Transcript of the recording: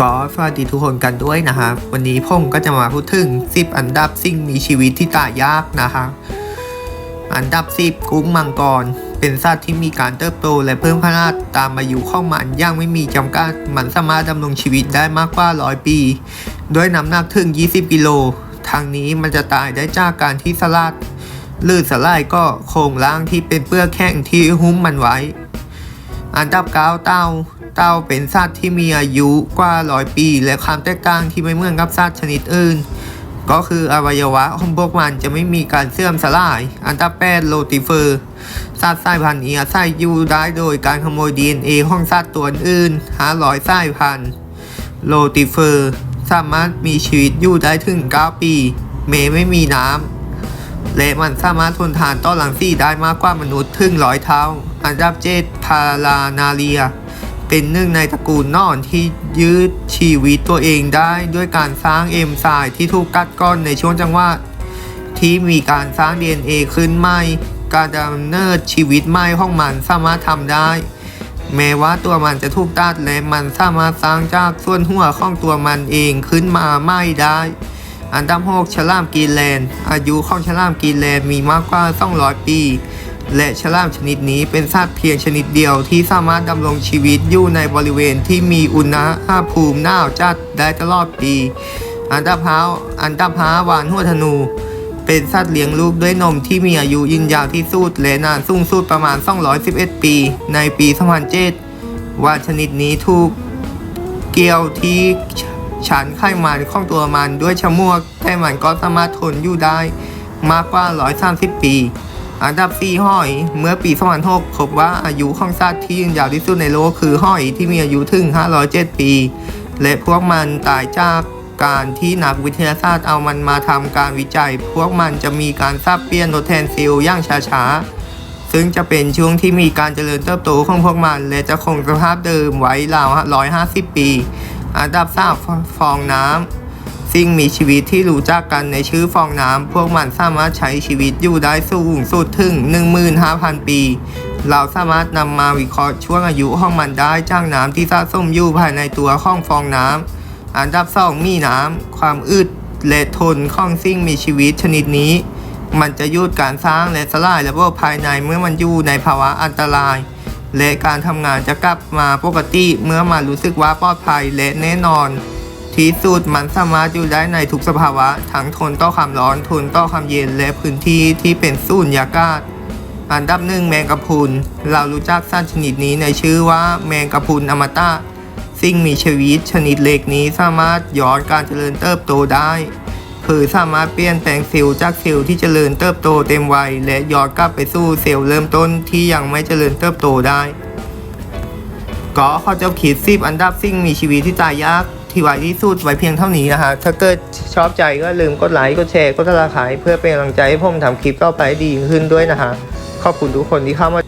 ก็สวัสดีทุกคนกันด้วยนะครับวันนี้ผมก็จะมาพูดถึง 10 อันดับสิ่งมีชีวิตที่ตายยากนะครับอันดับ 10 กุ้งมังกร เป็นสัตว์ที่มีการเติบโตและเพิ่มขนาดตามอายุของมันย่างไม่มีจำกัดมันสามารถดำรงชีวิตได้มากกว่า 100 ปี ด้วยน้ำหนักถึง 20 กิโลทางนี้มันจะตายได้จากการที่สลัดหรือสลายก็โครงล่างที่เป็นเปลือกแข็งที่หุ้มมันไว้ อันดับเก้าเต่า เต่าเป็นสัตว์ที่มีอายุกว่าร้อยปี และความแตกต่างที่ไม่เหมือนกับสัตว์ชนิดอื่น ก็คืออวัยวะของพวกมันจะไม่มีการเสื่อมสลาย อันดับแปดโลติเฟอร์ สัตว์สายพันธุ์นี้อาศัยอยู่ได้โดยการขโมย DNA ของสัตว์ตัวอื่น500สายพันธุ์โลติเฟอร์ สามารถมีชีวิตอยู่ได้ถึง 9 ปี เมไม่มีน้ำและมันสามารถทนทานต่อรังสี่ได้มากกว่ามนุษย์ถึงร้อยเท่า อันดับเจ็ดพารานาเรีย เป็นหนึ่งในตระกูลนอนที่ยืดชีวิตตัวเองได้ด้วยการสร้างเอนไซม์ที่ถูกกัดก้อนในช่วงจังหวะที่มีการสร้าง DNA ขึ้นใหม่ การดำเนินชีวิตใหม่ของมันสามารถทำได้ แม้ว่าตัวมันจะถูกตัดและมันสามารถสร้างจากส่วนหัวของตัวมันเองขึ้นมาใหม่ได้ อันดับ6ฉลามกีแลน อายุของฉลามกีแลนมีมากกว่า 200 ปี และฉลามชนิดนี้เป็นสัตว์เพียงชนิดเดียวที่สามารถดำรงชีวิตอยู่ในบริเวณที่มีอุณหภูมิหนาวจัดได้ตลอดปี อันดับห้าอันดับห้าวานหัวธนู เป็นสัตว์เลี้ยงลูกด้วยนมที่มีอายุยืนยาวที่สุดและนานสูงสุดประมาณ 211 ปี ในปี2007วานชนิดนี้ถูกเกลียวที่ฉันไขมันของตัวมันด้วยชะมวกแต่มันก็สามารถทนอยู่ได้มากกว่า 130 ปี อันดับ 4 ห้อย เมื่อปี2006พบว่าอายุของสัตว์ที่ยืนยาวที่สุดในโลกคือห้อยที่มีอายุถึง 507 ปี และพวกมันตายจากการที่นักวิทยาศาสตร์เอามันมาทำการวิจัย พวกมันจะมีการสับเปลี่ยนทดแทนเซลล์อย่างช้าๆ ซึ่งจะเป็นช่วงที่มีการเจริญเติบโตของพวกมัน และจะคงสภาพเดิมไว้ราว 150 ปี อันดับสาฟองน้ำ สิ่งมีชีวิตที่รู้จักกันในชื่อฟองน้ำ พวกมันสามารถใช้ชีวิตอยู่ได้สูงสุดถึง 15,000 ปี เราสามารถนำมาวิเคราะห์ช่วงอายุของมันได้จากน้ำที่สะสมอยู่ภายในตัวของฟองน้ำ อันดับสองมีน้ำ ความอึดและทนของสิ่งมีชีวิตชนิดนี้ มันจะยุดการสร้างและสลายระบบภายในเมื่อมันอยู่ในภาวะอันตรายและการทำงานจะกลับมาปกติเมื่อมันรู้สึกว่าปลอดภัยและแน่นอน ที่สุดมันสามารถอยู่ได้ในทุกสภาวะ ทั้งทนต่อความร้อน ทนต่อความเย็นและพื้นที่ที่เป็นสูญญากาศ อันดับหนึ่งแมงกะพรุน เรารู้จักสัตว์ชนิดนี้ในชื่อว่าแมงกะพรุนอมตะสิ่งมีชีวิตชนิดเล็กนี้สามารถย้อนการเจริญเติบโตได้คือสามารถเปลี่ยนแปลงเซลล์จากเซลล์ที่เจริญเติบโตเต็มวัยและย้อนกลับไปสู่เซลล์เริ่มต้นที่ยังไม่เจริญเติบโตได้ก็เขาจะขีดสิบอันดับสิ่งมีชีวิตที่ตายยาก ที่ไวที่สุดไว้เพียงเท่านี้นะฮะถ้าเกิดชอบใจก็ลืมกดไลค์กดแชร์กดติดตามเพื่อเป็นกำลังใจให้ผมทำคลิปต่อไปดีขึ้นด้วยนะฮะขอบคุณทุกคนที่เข้ามา